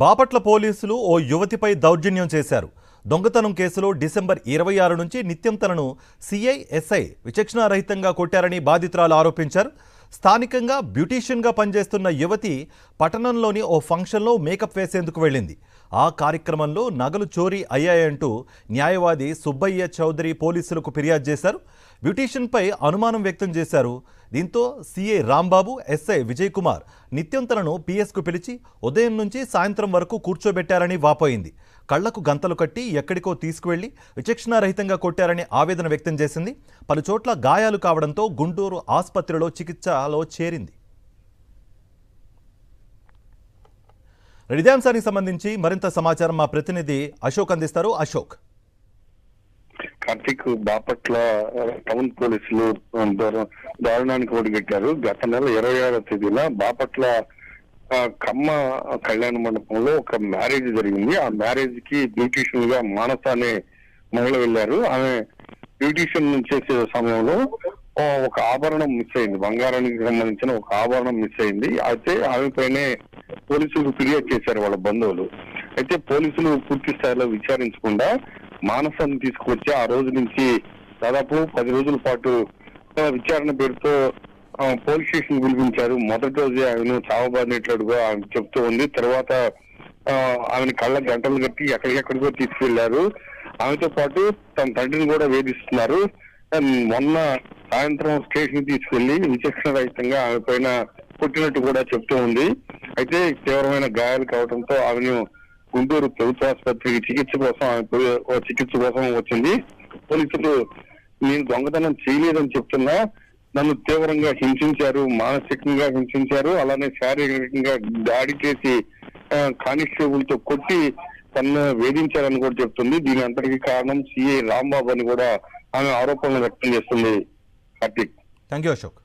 బాపట్ల పోలీసులు ఓ యువతిపై దౌర్జన్యం చేశారు. దొంగతనం కేసులో డిసెంబర్ ఇరవై ఆరు నుంచి నిత్యం తనను సిఐ ఎస్ఐ విచక్షణారహితంగా కొట్టారని బాధితురాలు ఆరోపించారు. స్థానికంగా బ్యూటీషియన్గా పనిచేస్తున్న యువతి పట్టణంలోని ఓ ఫంక్షన్లో మేకప్ వేసేందుకు వెళ్ళింది. ఆ కార్యక్రమంలో నగలు చోరీ అయ్యాయంటూ న్యాయవాది సుబ్బయ్య చౌదరి పోలీసులకు ఫిర్యాదు చేశారు. బ్యూటీషియన్పై అనుమానం వ్యక్తం చేశారు. దీంతో సీఐ రాంబాబు ఎస్ఐ విజయ్ కుమార్ నిత్యం తనను పిఎస్కు పిలిచి ఉదయం నుంచి సాయంత్రం వరకు కూర్చోబెట్టారని వాపోయింది. కళ్ళకు గంతలు కట్టి ఎక్కడికో తీసుకువెళ్ళి విచక్షణారహితంగా కొట్టారని ఆవేదన వ్యక్తం చేసింది. పలుచోట్ల గాయాలు కావడంతో గుంటూరు ఆసుపత్రిలో చికిత్సలో చేరింది. హృదయాంశానికి సంబంధించి మరింత సమాచారం మా ప్రతినిధి అశోక్ అందిస్తారు. అశోక్. కార్తీక్ బాపట్ల టౌన్ పోలీసులు దారుణానికి ఒడిగట్టారు. గత నెల ఇరవై ఆరో తేదీన బాపట్ల కమ్మ కళ్యాణ మండపంలో ఒక మ్యారేజ్ జరిగింది. ఆ మ్యారేజ్కి బ్యూటిషియన్గా మానస అనే మహిళ వెళ్ళారు. ఆమె బ్యూటిషియన్ చేసే సమయంలో ఒక ఆభరణం మిస్ అయింది. బంగారానికి సంబంధించిన ఒక ఆభరణం మిస్ అయింది. అయితే ఆమె పైనే పోలీసులు ఫిర్యాదు చేశారు వాళ్ళ బంధువులు. అయితే పోలీసులు పూర్తి స్థాయిలో విచారించకుండా మానసాన్ని తీసుకొచ్చి ఆ రోజు నుంచి దాదాపు పది రోజుల పాటు విచారణ పేరుతో పోలీస్ స్టేషన్ పిలిపించారు. మొదటి రోజే ఆమెను చావబాదినట్లుగా ఆమె చెప్తూ ఉంది. తర్వాత ఆమెను కళ్ళ గంటలు కట్టి ఎక్కడికెక్కడికో తీసుకెళ్ళారు. ఆమెతో పాటు తన తండ్రిని కూడా వేధిస్తున్నారు. మొన్న సాయంత్రం స్టేషన్ తీసుకెళ్ళి విచక్షణ రహితంగా ఆమె పైన కొట్టినట్టు కూడా చెప్తూ ఉంది. అయితే తీవ్రమైన గాయాలు కావడంతో ఆమెను గుంటూరు ప్రభుత్వ ఆసుపత్రికి చికిత్స కోసం ఆమె చికిత్స కోసం వచ్చింది. పోలీసులు నేను దొంగతనం చేయలేదని చెప్తున్నా. నన్ను తీవ్రంగా హింసించారు మానసికంగా హింసించారు అలానే శారీరకంగా దాడి చేసి కానిస్టేబుల్తో కొట్టి తనను వేధించారని కూడా చెప్తుంది. దీని అంతటికి కారణం సిఐ రాంబాబు అని కూడా ఆమె ఆరోపణలు వ్యక్తం చేస్తుంది. Karthik thank you Ashok.